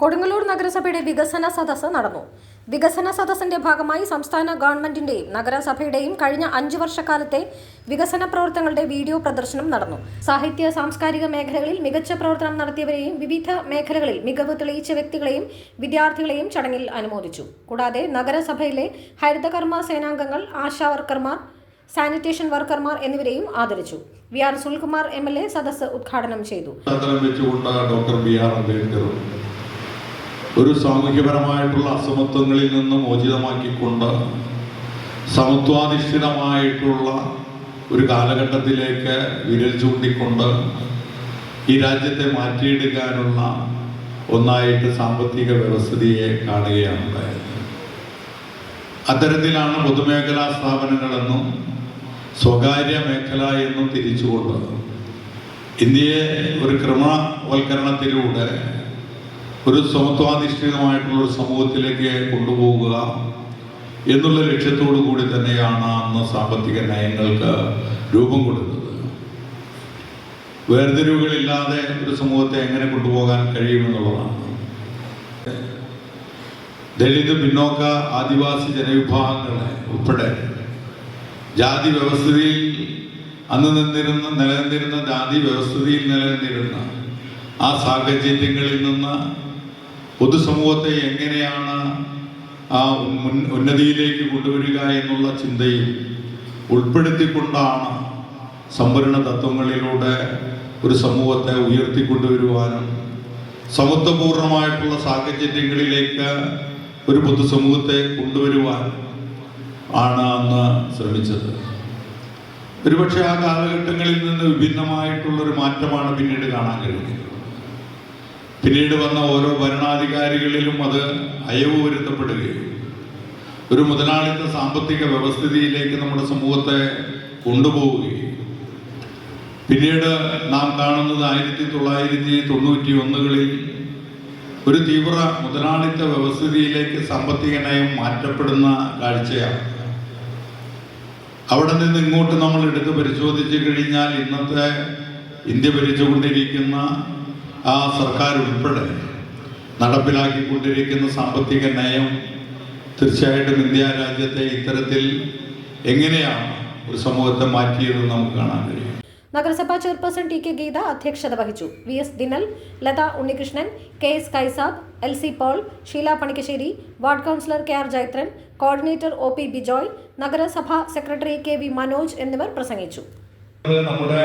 Kodungallur നഗരസഭയുടെ വികസന സദസ് നടന്നു. വികസന സദസ്സിന്റെ ഭാഗമായി സംസ്ഥാന ഗവൺമെന്റിന്റെയും നഗരസഭയുടെയും കഴിഞ്ഞ അഞ്ചു വർഷക്കാലത്തെ വികസന പ്രവർത്തനങ്ങളുടെ വീഡിയോ പ്രദർശനം നടന്നു. സാഹിത്യ സാംസ്കാരിക മേഖലകളിൽ മികച്ച പ്രവർത്തനം നടത്തിയവരെയും വിവിധ മേഖലകളിൽ മികവ് തെളിയിച്ച വ്യക്തികളെയും വിദ്യാർത്ഥികളെയും ചടങ്ങിൽ അനുമോദിച്ചു. കൂടാതെ നഗരസഭയിലെ ഹരിതകർമ്മ സേനാംഗങ്ങൾ ആശാ വർക്കർമാർ സാനിറ്റേഷൻ വർക്കർമാർ എന്നിവരെയും ആദരിച്ചു. V R Sunilkumar M L A സദസ്സ് ഉദ്ഘാടനം ചെയ്തു. ഡോക്ടർ ഒരു സാമൂഹ്യപരമായിട്ടുള്ള അസമത്വങ്ങളിൽ നിന്ന് മോചിതമാക്കിക്കൊണ്ട് സമത്വാധിഷ്ഠിതമായിട്ടുള്ള ഒരു കാലഘട്ടത്തിലേക്ക് വിരൽ ചൂണ്ടിക്കൊണ്ട് ഈ രാജ്യത്തെ മാറ്റിയെടുക്കാനുള്ള ഒന്നായിട്ട് സാമ്പത്തിക വ്യവസ്ഥിതിയെ കാണുകയാണ് ഉണ്ടായത്. അത്തരത്തിലാണ് പൊതുമേഖലാ സ്ഥാപനങ്ങളെന്നും സ്വകാര്യ മേഖല എന്നും തിരിച്ചുകൊണ്ടത്. ഇന്ത്യയെ ഒരു ക്രമവൽക്കരണത്തിലൂടെ ഒരു സമത്വാധിഷ്ഠിതമായിട്ടുള്ള ഒരു സമൂഹത്തിലേക്ക് കൊണ്ടുപോകുക എന്നുള്ള ലക്ഷ്യത്തോടു കൂടി തന്നെയാണ് അന്ന് സാമ്പത്തിക നയങ്ങൾക്ക് രൂപം കൊടുത്തത്. വേർതിരിവുകളില്ലാതെ ഒരു സമൂഹത്തെ എങ്ങനെ കൊണ്ടുപോകാൻ കഴിയുമെന്നുള്ളതാണ്. ദളിത് പിന്നോക്ക ആദിവാസി ജനവിഭാഗങ്ങളെ ഉൾപ്പെടെ ജാതി വ്യവസ്ഥിതിയിൽ അന്ന് നിന്നിരുന്ന നിലനിന്നിരുന്ന ജാതി വ്യവസ്ഥിതിയിൽ നിലനിന്നിരുന്ന ആ സാഹചര്യങ്ങളിൽ നിന്ന് പൊതുസമൂഹത്തെ എങ്ങനെയാണ് ആ ഉന്നതിയിലേക്ക് കൊണ്ടുവരിക എന്നുള്ള ചിന്തയും ഉൾപ്പെടുത്തിക്കൊണ്ടാണ് സംവരണ തത്വങ്ങളിലൂടെ ഒരു സമൂഹത്തെ ഉയർത്തിക്കൊണ്ടുവരുവാനും സമത്വപൂർണമായിട്ടുള്ള സാഹചര്യങ്ങളിലേക്ക് ഒരു പൊതുസമൂഹത്തെ കൊണ്ടുവരുവാൻ ആണ് അന്ന് ശ്രമിച്ചത്. ഒരുപക്ഷെ ആ കാലഘട്ടങ്ങളിൽ നിന്ന് വിഭിന്നമായിട്ടുള്ളൊരു മാറ്റമാണ് പിന്നീട് കാണാൻ കഴിയുന്നത് പിന്നീട് വന്ന ഓരോ ഭരണാധികാരികളിലും അത് അയവ് വരുത്തപ്പെടുകയും ഒരു മുതലാളിത്ത സാമ്പത്തിക വ്യവസ്ഥിതിയിലേക്ക് നമ്മുടെ സമൂഹത്തെ കൊണ്ടുപോവുകയും. പിന്നീട് നാം കാണുന്നത് ആയിരത്തി തൊള്ളായിരത്തി തൊണ്ണൂറ്റി ഒന്നുകളിൽ ഒരു തീവ്ര മുതലാളിത്ത വ്യവസ്ഥിതിയിലേക്ക് സാമ്പത്തിക നയം മാറ്റപ്പെടുന്ന കാഴ്ചയാണ്. അവിടെ നിന്ന് ഇങ്ങോട്ട് നമ്മൾ എടുത്ത് പരിശോധിച്ചു കഴിഞ്ഞാൽ ഇന്നത്തെ ഇന്ത്യ ഭരിച്ചുകൊണ്ടിരിക്കുന്ന ആ സർക്കാർ ഉൾപ്പെടെ നടപ്പിലാക്കിക്കൊണ്ടിരിക്കുന്ന സാമ്പത്തിക നയം തീർച്ചയായിട്ടും ഇന്ത്യ രാജ്യത്തെ ഇത്തരത്തിൽ എങ്ങനെയാണ് ഒരു സമൂഹത്തെ മാറ്റിയതെന്ന് നമുക്ക് കാണാൻ കഴിയും. നഗരസഭാ ചെയർപേഴ്സൺ ടി കെ ഗീത അധ്യക്ഷത വഹിച്ചു. V S Dinal Latha Unnikrishnan K S Kaisab L C Paul Sheela Panikkassery ward councillor K R Jaithran coordinator O P Bijoy നഗരസഭാ സെക്രട്ടറി കെ വി മനോജ് എന്നിവർ പ്രസംഗിച്ചു. നമ്മുടെ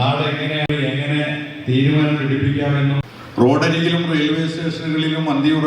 നാട് എങ്ങനെയാണ് എങ്ങനെ തീരുമാനം എടുപ്പിക്കാമെന്നും റോഡരികിലും റെയിൽവേ സ്റ്റേഷനുകളിലും അന്തിയുറ